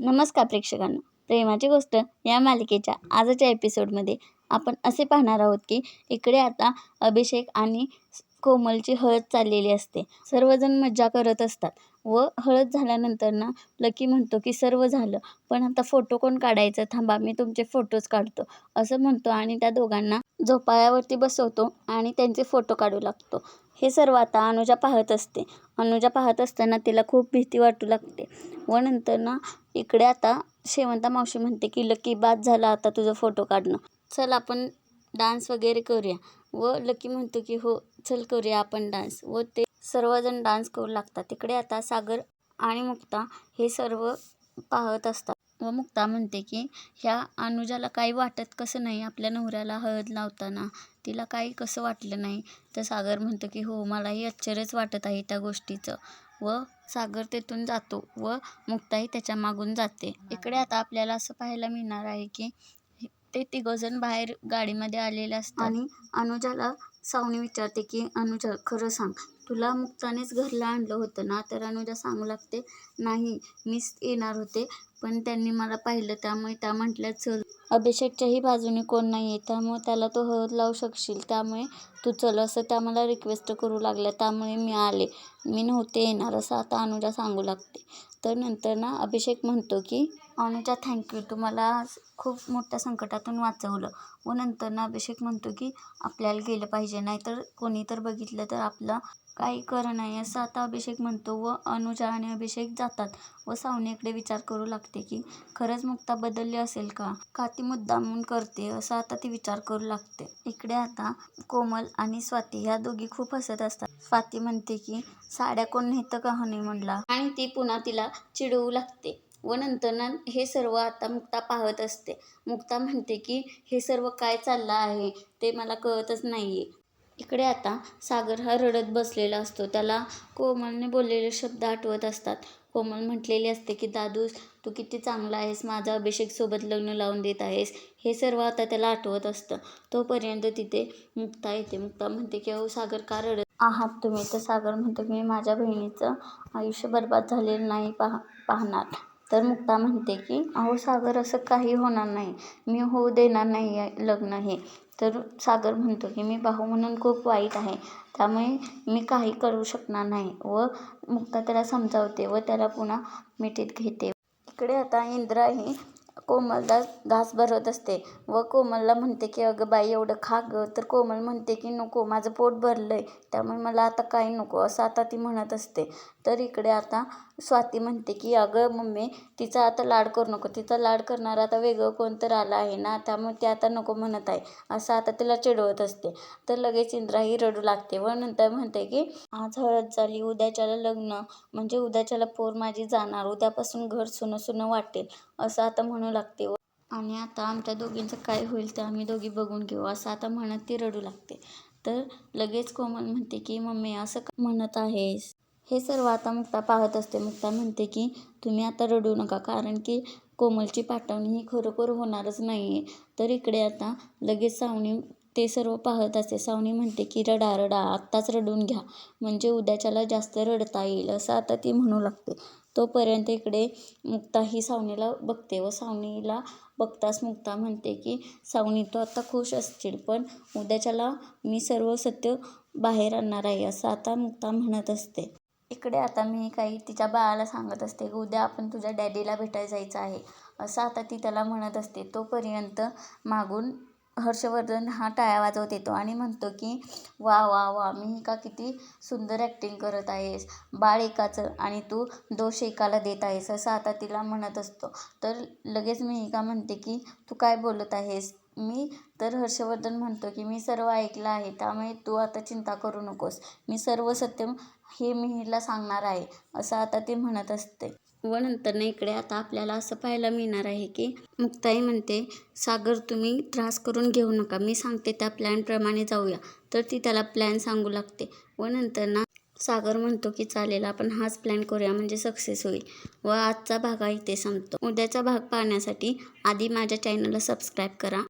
नमस्कार प्रेक्षकांनो. प्रेमाची गोष्ट या मालिकेच्या आजच्या एपिसोडमध्ये आपण असे पाहणार आहोत की इकडे आता अभिषेक आणि कोमलची हळद चाललेली असते. सर्वजण मज्जा करत असतात व हळद झाल्यानंतर ना लकी म्हणतो की सर्व झालं. पण आता फोटो कोण काढायचं? थांबा मी तुमचे फोटोज काढतो. असं म्हणतो आणि त्या दोघांना झोपाळ्यावरती बसवतो आणि त्यांचे फोटो काढू लागतो. हे सर्व आता अनुजा पाहत असते. अनुजा पाहत असताना तिला खूप भीती वाटू लागते. व नंतर ना इकडे आता शेवंता मावशी म्हणते की लकी बाद झाला आता तुझा फोटो काढणं. चल आपण डान्स वगैरे करूया. व लकी म्हणतो की हो चल करूया आपण डान्स. व ते सर्वजण डान्स करू लागतात. तिकडे आता सागर आणि मुक्ता हे सर्व पाहत असतात. व मुक्ता म्हणते की ह्या अनुजाला काही वाटत कसं नाही आपल्या नवऱ्याला हळद लावताना. तिला काही कसं वाटलं नाही. तर सागर म्हणतो की हो मलाही आश्चर्यच वाटत आहे त्या गोष्टीचं. व सागर तेथून जातो व मुक्ताही त्याच्या मागून जाते. इकडे आता आपल्याला असं पाहायला मिळणार आहे की ते तिघजण बाहेर गाडीमध्ये आलेले असतात. आणि अनुजाला सावनी विचारते की अनुजा खरं सांग. तुला मुक्तानेच घरला आणलं होतं ना? तर अनुजा सांगू लागते नाही मीच येणार होते पण त्यांनी मला पाहिलं त्यामुळे त्या म्हटल्या चल. अभिषेकच्याही बाजूने कोण नाही आहे त्यामुळे त्याला तो हळद लावू शकशील त्यामुळे तू चल असं त्या मला रिक्वेस्ट करू लागल्या त्यामुळे मी आले. मी नव्हते येणार असं आता अनुजा सांगू लागते. तर नंतर ना अभिषेक म्हणतो की अनुजा थँक्यू तू मला खूप मोठ्या संकटातून वाचवलं. व नंतर ना अभिषेक म्हणतो की आपल्याला गेलं पाहिजे. नाही तर कोणी तर बघितलं तर आपलं काही खरं नाही. असं आता अभिषेक म्हणतो व अनुजा आणि अभिषेक जातात. व सावनीकडे विचार करू लागते की खरंच मुक्ता बदलली असेल का? का ती मुद्दामून करते? असं आता ती विचार करू लागते. इकडे आता कोमल आणि स्वाती ह्या दोघी खूप हसत असतात. स्वाती म्हणते की साड्या कोण नेतं का हनी म्हणला आणि ती पुन्हा तिला चिडवू लागते. व नंतर ना हे सर्व आता मुक्ता पाहत असते. मुक्ता म्हणते की हे सर्व काय चाललं आहे ते मला कळतच नाही आहे इकडे आता सागर हा रडत बसलेला असतो. त्याला कोमलने बोललेले शब्द आठवत असतात. कोमल म्हटलेली असते की दादू तू किती चांगला आहेस. माझा अभिषेकसोबत लग्न लावून देत आहेस. हे सर्व आता त्याला आठवत असतं. तोपर्यंत तिथे मुक्ता येते. मुक्ता म्हणते की अहो सागर का रडत आहात तुम्ही? तर सागर म्हणतो की मी माझ्या बहिणीचं आयुष्य बर्बाद झालेलं नाही पाह पाहणार. तर मुक्ता म्हणते की अहो सागर असं काही होणार नाही. मी होऊ देणार नाही आहे लग्न हे. तर सागर म्हणतो की मी भाऊ म्हणून खूप वाईट आहे. त्यामुळे मी काही करू शकणार नाही. व मुक्ता त्याला समजावते व त्याला पुन्हा मिठीत घेते. इकडे आता इंद्रा ही कोमलला घास भरत असते. व कोमलला म्हणते की अगं बाई एवढं खा गं. तर कोमल म्हणते की नको माझं पोट भरलं आहे त्यामुळे मला आता काही नको. असं आता ती म्हणत असते. तर इकडे आता स्वाती म्हणते की अगं मम्मी तिचा आता लाड करू नको. तिचा लाड करणारा आता वेगळं कोणतर आलं आहे ना त्यामुळे ती आता नको म्हणत आहे. असं आता तिला चिडवत असते. तर लगेच इंद्राही रडू लागते व नंतर म्हणते की आज हळद झाली उद्याच्याला लग्न. म्हणजे उद्याच्याला पोर माझी जाणार. उद्यापासून घर सुनं सुनं वाटेल. असं आता म्हणू लागते व आणि आता आमच्या दोघींचं काय होईल ते आम्ही दोघी बघून घेऊ. असं आता म्हणत ती रडू लागते. तर लगेच कोमल म्हणते की मम्मी असं का म्हणत आहेस? हे सर्व आता मुक्ता पाहत असते. मुक्ता म्हणते की तुम्ही आता रडू नका कारण की कोमलची पाठवणी ही खरोखर होणारच नाही आहे तर इकडे आता लगेच सावनी ते सर्व पाहत असते. सावनी म्हणते की रडा रडा आत्ताच रडून घ्या. म्हणजे उद्याच्याला जास्त रडता येईल असं आता ती म्हणू लागते. तोपर्यंत इकडे मुक्ता ही सावनीला बघते व सावनीला बघताच मुक्ता म्हणते की सावनी तो आता खुश असतील पण उद्याच्याला मी सर्व सत्य बाहेर आणणार आहे असं आता मुक्ता म्हणत असते. इकडे आता मी काही तिच्या बाळाला सांगत असते की उद्या आपण तुझ्या डॅडीला भेटायला जायचं आहे. असं आता ती त्याला म्हणत असते. तोपर्यंत मागून हर्षवर्धन हा टाळ्या वाजवत येतो आणि म्हणतो की वा वा वा मी का किती सुंदर ॲक्टिंग करत आहेस. बाळ एकाचं आणि तू दोष एकाला देत आहेस. असं आता तिला म्हणत असतो. तर लगेच मी का म्हणते की तू काय बोलत आहेस? मी तर हर्षवर्धन म्हणतो की मी सर्व ऐकलं आहे त्यामुळे तू आता चिंता करू नकोस. मी सर्व सत्य हे मिहीरला सांगणार आहे असं आता ते म्हणत असते. व नंतर इकडे आता आपल्याला असं पाहायला मिळणार आहे की मुक्ताई म्हणते सागर तुम्ही त्रास करून घेऊ नका. मी सांगते त्या प्लॅनप्रमाणे जाऊया. तर ती त्याला प्लॅन सांगू लागते. व नंतर ना सागर म्हणतो की चालेल आपण हाच प्लॅन करूया म्हणजे सक्सेस होईल. व आजचा भाग इथे संपतो. उद्याचा भाग पाहण्यासाठी आधी माझ्या चॅनलला सबस्क्राईब करा.